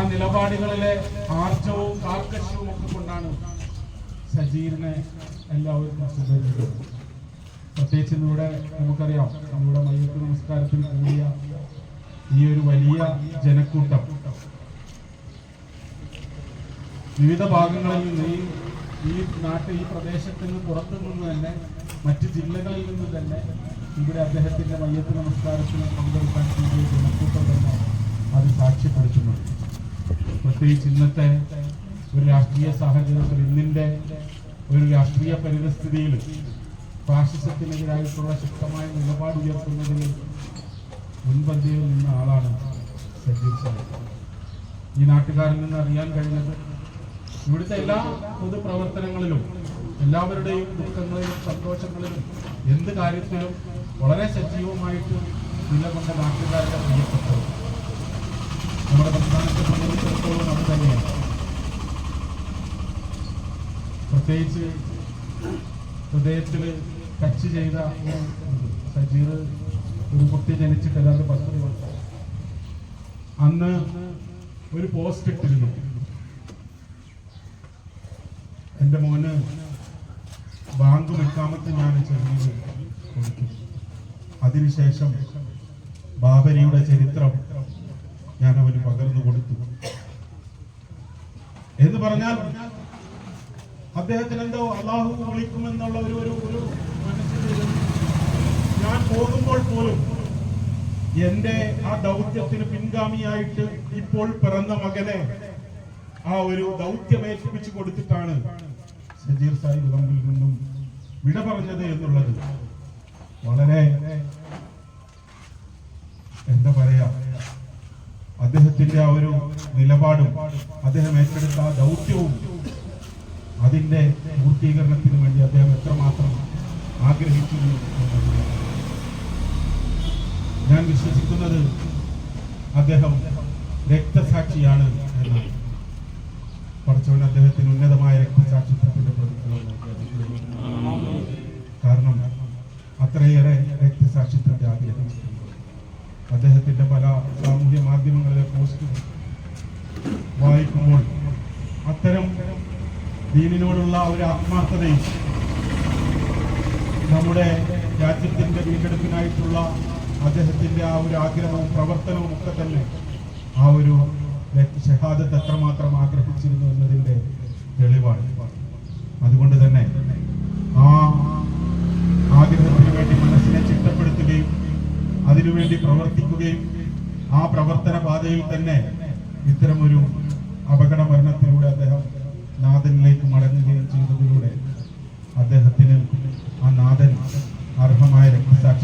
ആ നിലപാടുകളിലെ ആർജവും കാർക്കശ്യവും ഒക്കെ കൊണ്ടാണ് സജീറിനെ എല്ലാവർക്കും സ്വീകരിച്ചത് പ്രത്യേകിച്ച് ഇന്നിവിടെ നമുക്കറിയാം നമ്മുടെ മയ്യത്ത് നമസ്കാരത്തിൽ കൂടിയ ഈ ഒരു വലിയ ജനക്കൂട്ടം. വിവിധ ഭാഗങ്ങളിൽ നിന്ന് ഈ ഈ നാട്ടിൽ ഈ പ്രദേശത്ത് നിന്ന് പുറത്തു നിന്ന് തന്നെ മറ്റ് ജില്ലകളിൽ നിന്ന് തന്നെ ഇവിടെ അദ്ദേഹത്തിന്റെ മയ്യത്ത് നമസ്കാരത്തിന് പങ്കെടുക്കാൻ കൂടിയ ജനക്കൂട്ടം തന്നെ അത് സാക്ഷ്യപ്പെടുത്തുന്നുണ്ട്. പ്രത്യേകിച്ച് ഇന്നത്തെ ഒരു രാഷ്ട്രീയ സാഹചര്യത്തിൽ ഇന്നിന്റെ ഒരു രാഷ്ട്രീയ പരിതസ്ഥിതിയിൽ ഫാഷിസത്തിനെതിരായിട്ടുള്ള ശക്തമായ നിലപാട് ഉയർത്തുന്നതിൽ മുൻപന്തിയിൽ നിന്ന ആളാണ് സജീവ് സാഹിബ് ഈ നാട്ടുകാരിൽ നിന്ന് അറിയാൻ കഴിഞ്ഞത് ഇവിടുത്തെ എല്ലാ പൊതുപ്രവർത്തനങ്ങളിലും എല്ലാവരുടെയും ദുഃഖങ്ങളിലും സന്തോഷങ്ങളിലും എന്ത് കാര്യത്തിലും വളരെ സജീവമായിട്ട് നിലകൊണ്ട നാട്ടുകാരുടെ പ്രിയപ്പെട്ടത് നമ്മുടെ സംസ്ഥാനത്തെ സംബന്ധിച്ചിടത്തോളം അത് തന്നെയാണ് പ്രത്യേകിച്ച് ഹൃദയത്തിൽ ചെയ്ത സജീർ ഒരു കുട്ടി ജനിച്ചിട്ട് ഏതാണ്ട് പത്ത് ദിവസം. അന്ന് ഒരു പോസ്റ്റ് ഇട്ടിരുന്നു. എന്റെ മോന് ബാങ്ക് വെക്കാമത്ത് ഞാൻ ചെറിയ അതിനുശേഷം ബാബരിയുടെ ചരിത്രം ഞാൻ അവന് പകർന്നു കൊടുത്തു. എന്ന് പറഞ്ഞാൽ അദ്ദേഹത്തിന് എന്തോ അള്ളാഹു വിളിക്കുമെന്നുള്ള ഒരു ഒരു ഒരു ഞാൻ പോകുമ്പോൾ പോലും എന്റെ ആ ദൗത്യത്തിന് പിൻഗാമിയായിട്ട് ഇപ്പോൾ പിറന്ന മകനെ ആ ഒരു ദൗത്യം ഏൽപ്പിച്ചു കൊടുത്തിട്ടാണ് സജീർ സാഹിബ് തമ്മിൽ നിന്നും വിട പറഞ്ഞത് എന്നുള്ളത്. വളരെ എന്താ പറയാ? ആ ഒരു നിലപാടും അദ്ദേഹം ഏറ്റെടുത്ത ആ ദൗത്യവും അതിന്റെ പൂർത്തീകരണത്തിന് വേണ്ടി അദ്ദേഹം എത്രമാത്രം ആഗ്രഹിച്ചു ഞാൻ വിശ്വസിക്കുന്നത് അദ്ദേഹം രക്തസാക്ഷിയാണ് എന്നാണ് പഠിച്ചവൻ അദ്ദേഹത്തിന് ഉന്നതമായ രക്തസാക്ഷിത്വത്തിന്റെ പ്രതിഫലം. കാരണം അത്രയേറെ രക്തസാക്ഷിത്വത്തെ ആഗ്രഹിച്ചിട്ടുണ്ട് അദ്ദേഹത്തിന്റെ പല ദീനിനോടുള്ള ഒരു ആത്മാർത്ഥതയും നമ്മുടെ രാജ്യത്തിന്റെ വീണ്ടെടുപ്പിനായിട്ടുള്ള അദ്ദേഹത്തിന്റെ ആ ഒരു ആഗ്രഹവും പ്രവർത്തനവും ഒക്കെ തന്നെ ആ ഒരു ഷഹാദത്ത് എത്രമാത്രം ആഗ്രഹിച്ചിരുന്നു എന്നതിന്റെ തെളിവാണ്. അതുകൊണ്ട് തന്നെ ആ ആഗ്രഹത്തിന് വേണ്ടി മനസ്സിനെ ചിട്ടപ്പെടുത്തുകയും അതിനുവേണ്ടി പ്രവർത്തിക്കുകയും ആ പ്രവർത്തന പാതയിൽ തന്നെ ഇത്തരമൊരു അപകട മരണത്തിലൂടെ അദ്ദേഹം നാഥനിലേക്ക് മടങ്ങുകയും ചെയ്തതിലൂടെ അദ്ദേഹത്തിന് ആ നാഥൻ അർഹമായ രക്തസാക്ഷി